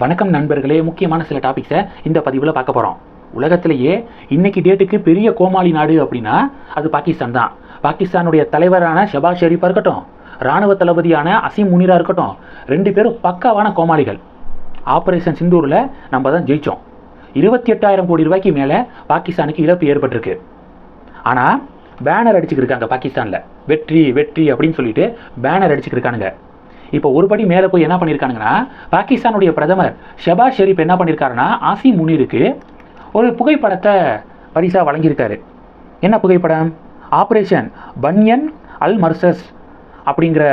வணக்கம் நண்பர்களே முக்கியமான சில டாபிக்ஸை இந்த பதிவில் பார்க்க போகிறோம் உலகத்திலேயே இன்னைக்கு டேட்டுக்கு பெரிய கோமாளி நாடு அப்படின்னா அது பாகிஸ்தான் தான். பாகிஸ்தானுடைய தலைவரான ஷபாஸ் ஷெரீஃபாக இருக்கட்டும் ராணுவ தளபதியான அசீம் முனிரா இருக்கட்டும் ரெண்டு பேரும் பக்காவான கோமாளிகள். ஆப்ரேஷன் சிந்தூரில் நம்ம தான் ஜெயித்தோம் இருபத்தி எட்டாயிரம் கோடி ரூபாய்க்கு மேலே பாகிஸ்தானுக்கு இழப்பு ஏற்பட்டிருக்கு. ஆனால் பேனர் அடிச்சுக்கிருக்காங்க பாகிஸ்தானில். வெற்றி வெற்றி அப்படின்னு சொல்லிட்டு பேனர் அடிச்சுக்கிருக்கானுங்க இப்போ ஒரு படி மேலே போய் என்ன பண்ணியிருக்கானுங்கன்னா பாகிஸ்தானுடைய பிரதமர் ஷபாஸ் ஷெரீப் என்ன பண்ணியிருக்காருன்னா ஆசி முனிருக்கு ஒரு புகைப்படத்தை பரிசாக வழங்கியிருக்காரு. என்ன புகைப்படம்? ஆப்ரேஷன் பன்யன் அல் மர்சஸ் அப்படிங்கிற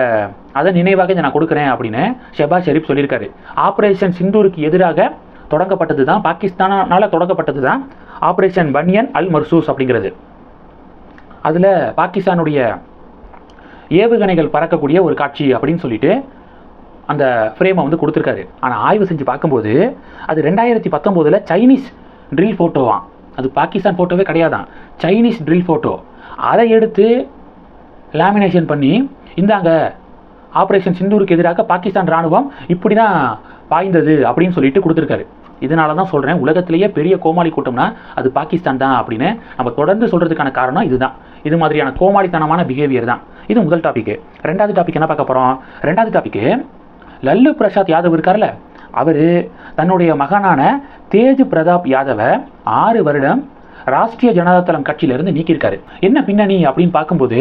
அதை நினைவாக இதை நான் கொடுக்குறேன் அப்படின்னு ஷெபாஸ் ஷெரீப் சொல்லியிருக்காரு. ஆப்ரேஷன் சிந்தூருக்கு எதிராக தொடங்கப்பட்டது தான் பாகிஸ்தானால் தொடங்கப்பட்டது தான் ஆப்ரேஷன் பன்யன் அல் மர்சூஸ் அப்படிங்கிறது. அதில் பாகிஸ்தானுடைய ஏவுகணைகள் பறக்கக்கூடிய ஒரு காட்சி அப்படின்னு சொல்லிட்டு அந்த ஃப்ரேமை வந்து கொடுத்துருக்காரு. ஆனால் ஆய்வு செஞ்சு பார்க்கும்போது அது ரெண்டாயிரத்தி பத்தொம்போதில் சைனீஸ் ட்ரில் ஃபோட்டோவான் அது பாகிஸ்தான் ஃபோட்டோவே கிடையாதான் சைனீஸ் ட்ரில் ஃபோட்டோ அதை எடுத்து லேமினேஷன் பண்ணி இந்தாங்க ஆப்ரேஷன் சிந்தூருக்கு எதிராக பாகிஸ்தான் ராணுவம் இப்படி தான் பாய்ந்தது அப்படின்னு சொல்லிட்டு கொடுத்துருக்காரு. இதனால தான் சொல்கிறேன் உலகத்திலேயே பெரிய கோமாளி கூட்டம்னா அது பாகிஸ்தான் தான் அப்படின்னு நம்ம தொடர்ந்து சொல்கிறதுக்கான காரணம் இதுதான். இது மாதிரியான கோமாளித்தனமான பிஹேவியர் தான். இது முதல் டாபிக்கு ரெண்டாவது டாபிக் என்ன பார்க்க போகிறோம் ரெண்டாவது டாபிக்கு லல்லு பிரசாத் யாதவ் இருக்கார்ல அவர் தன்னுடைய மகனான தேஜ் பிரதாப் யாதவை ஆறு வருடம் ராஷ்டிரிய ஜனதாதளம் கட்சியிலிருந்து நீக்கியிருக்காரு. என்ன பின்னணி அப்படின்னு பார்க்கும்போது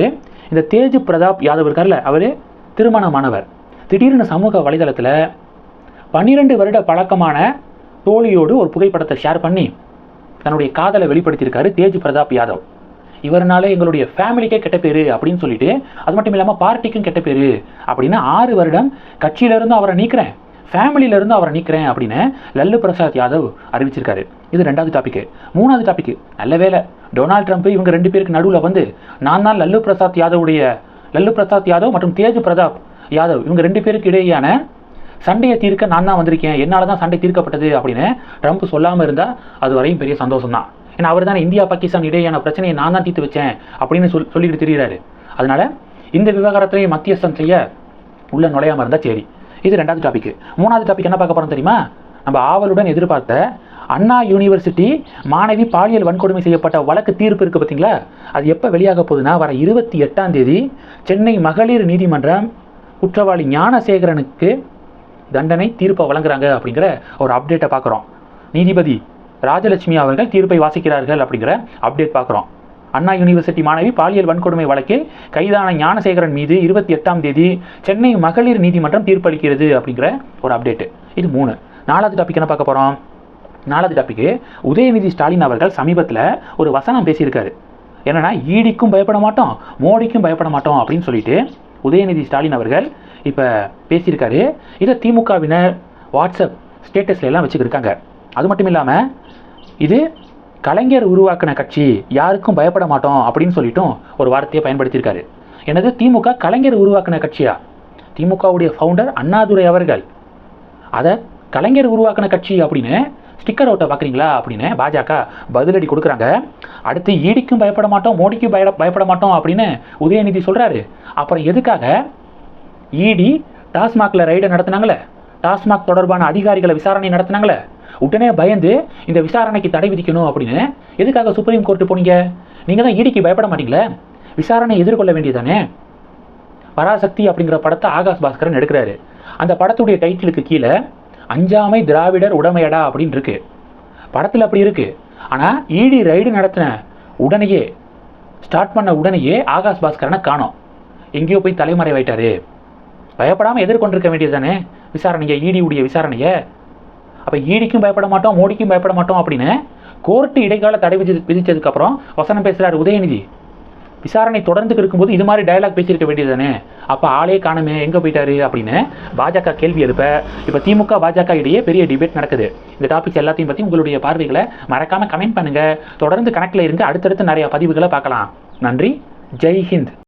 இந்த தேஜ் பிரதாப் யாதவ் இருக்கார்ல அவர் திருமணமானவர். திடீர்னு சமூக வலைதளத்தில் பன்னிரெண்டு வருட பழக்கமான தோழியோடு ஒரு புகைப்படத்தை ஷேர் பண்ணி தன்னுடைய காதலை வெளிப்படுத்தியிருக்காரு தேஜ் பிரதாப் யாதவ். இவர்னால எங்களுடைய ஃபேமிலிக்கே கெட்ட பேர் அப்படின்னு சொல்லிட்டு அது மட்டும் இல்லாமல் பார்ட்டிக்கும் கெட்ட பேர். அப்படின்னு ஆறு வருடம் கட்சியிலிருந்து அவரை நீக்கிறேன். ஃபேமிலியிலேருந்து அவரை நீக்கிறேன் அப்படின்னு லல்லு பிரசாத் யாதவ் அறிவிச்சிருக்காரு. இது ரெண்டாவது டாப்பிக்கு மூணாவது டாப்பிக்கு நல்ல வேலை டொனால்ட் ட்ரம்ப் இவங்க ரெண்டு பேருக்கு நடுவில் வந்து நான் தான் லல்லு பிரசாத் யாதவுடைய லல்லு பிரசாத் யாதவ் மற்றும் தேஜ் பிரதாப் யாதவ் இவங்க ரெண்டு பேருக்கு இடையேயான சண்டையை தீர்க்க நான் தான் வந்திருக்கேன். என்னால் தான் சண்டை தீர்க்கப்பட்டது அப்படின்னு ட்ரம்ப் சொல்லாமல் இருந்தால் அது வரையும் பெரிய சந்தோஷம் தான் ஏன்னா அவர் தானே இந்தியா பாகிஸ்தான் இடையேயான பிரச்சனையை நான் தான் தீர்த்து வச்சேன் அப்படின்னு சொல் சொல்லிட்டு தெரிகிறாரு அதனால் இந்த விவகாரத்திலையும் மத்தியஸ்தம் செய்ய உள்ள நுழையாமல் இருந்தால் சரி. இது ரெண்டாவது டாபிக் மூணாவது டாபிக் என்ன பார்க்க போகிறோம் தெரியுமா? நம்ம ஆவலுடன் எதிர்பார்த்த அண்ணா யூனிவர்சிட்டி மாணவி பாலியல் வன்கொடுமை செய்யப்பட்ட வழக்கு தீர்ப்பு இருக்குது பார்த்தீங்களா? அது எப்போ வெளியாக போகுதுன்னா வர இருபத்தி எட்டாம் தேதி சென்னை மகளிர் நீதிமன்றம் குற்றவாளி ஞானசேகரனுக்கு தண்டனை தீர்ப்பை வழங்குறாங்க அப்படிங்கிற ஒரு அப்டேட்டை பார்க்குறோம். நீதிபதி ராஜலட்சுமி அவர்கள் தீர்ப்பை வாசிக்கிறார்கள் அப்படிங்கிற அப்டேட் பார்க்குறோம். அண்ணா யூனிவர்சிட்டி மாணவி பாலியல் வன்கொடுமை வழக்கில் கைதான ஞானசேகரன் மீது இருபத்தி எட்டாம் தேதி சென்னை மகளிர் நீதிமன்றம் தீர்ப்பளிக்கிறது அப்படிங்கிற ஒரு அப்டேட்டு இது மூணு. நாலாவது டாபிக் என்ன பார்க்க போகிறோம் நாலாவது டாபிக்கு உதயநிதி ஸ்டாலின் அவர்கள் சமீபத்தில் ஒரு வசனம் பேசியிருக்காரு. என்னன்னா ஈடிக்கும் பயப்பட மாட்டோம் மோடிக்கும் பயப்பட மாட்டோம் அப்படின்னு சொல்லிட்டு உதயநிதி ஸ்டாலின் அவர்கள் இப்போ பேசியிருக்காரு. இதை திமுகவினர் வாட்ஸ்அப் ஸ்டேட்டஸ்ல எல்லாம் வச்சுக்கிருக்காங்க அது மட்டும் இல்லாமல் இது கலைஞர் உருவாக்கின கட்சி யாருக்கும் பயப்பட மாட்டோம் அப்படின்னு சொல்லிட்டும் ஒரு வார்த்தையை பயன்படுத்தியிருக்காரு. எனது திமுக கலைஞர் உருவாக்கின கட்சியா? திமுகவுடைய ஃபவுண்டர் அண்ணாதுரை அவர்கள். அதை கலைஞர் உருவாக்கின கட்சி அப்படின்னு ஸ்டிக்கர் அவுட்டை பார்க்குறீங்களா அப்படின்னு பாஜக பதிலடி கொடுக்குறாங்க. அடுத்து ஈடிக்கும் பயப்பட மாட்டோம் மோடிக்கும் பய பயப்பட மாட்டோம் அப்படின்னு உதயநிதி சொல்கிறாரு அப்புறம் எதுக்காக இடி டாஸ்மாகில் ரைடை நடத்துனாங்களே? டாஸ்மாக் தொடர்பான அதிகாரிகளை விசாரணை நடத்துனாங்களே? உடனே பயந்து இந்த விசாரணைக்கு தடை விதிக்கணும் அப்படின்னு எதுக்காக சுப்ரீம் கோர்ட்டு போனீங்க? நீங்கள் தான் ஈடிக்கு பயப்பட மாட்டீங்களே? விசாரணை எதிர்கொள்ள வேண்டியதானே பராசக்தி அப்படிங்கிற படத்தை ஆகாஷ் பாஸ்கரன் எடுக்கிறாரு. அந்த படத்துடைய டைட்டிலுக்கு கீழே அஞ்சாமை திராவிடர் உடமையடா அப்படின்னு இருக்கு. படத்தில் அப்படி இருக்கு. ஆனால் ஈடி ரைடு நடத்தின உடனேயே ஸ்டார்ட் பண்ண உடனேயே ஆகாஷ் பாஸ்கரனை காணோம். எங்கேயோ போய் தலைமறைவாயிட்டாரு. பயப்படாமல் எதிர்கொண்டிருக்க வேண்டியது தானே விசாரணையை ஈடி உடைய விசாரணையை. அப்போ ஈடிக்கும் பயப்பட மாட்டோம் மோடிக்கும் பயப்பட மாட்டோம் அப்படின்னு கோர்ட்டு இடைக்கால தடை விதி விதித்ததுக்கப்புறம் வசனம் பேசுகிறார் உதயநிதி. விசாரணை தொடர்ந்து இருக்கும்போது இது மாதிரி டயலாக் பேசியிருக்க வேண்டியது தானே அப்போ ஆளே காணுமே எங்கே போயிட்டாரு அப்படின்னு பாஜக கேள்வி எழுப்ப இப்போ திமுக பாஜக இடையே பெரிய டிபேட் நடக்குது. இந்த டாபிக்ஸ் எல்லாத்தையும் பற்றி உங்களுடைய பார்வைகளை மறக்காமல் கமெண்ட் பண்ணுங்கள் தொடர்ந்து கணக்கில் இருந்து அடுத்தடுத்து நிறைய பதிவுகளை பார்க்கலாம். நன்றி. ஜெய் ஹிந்த்.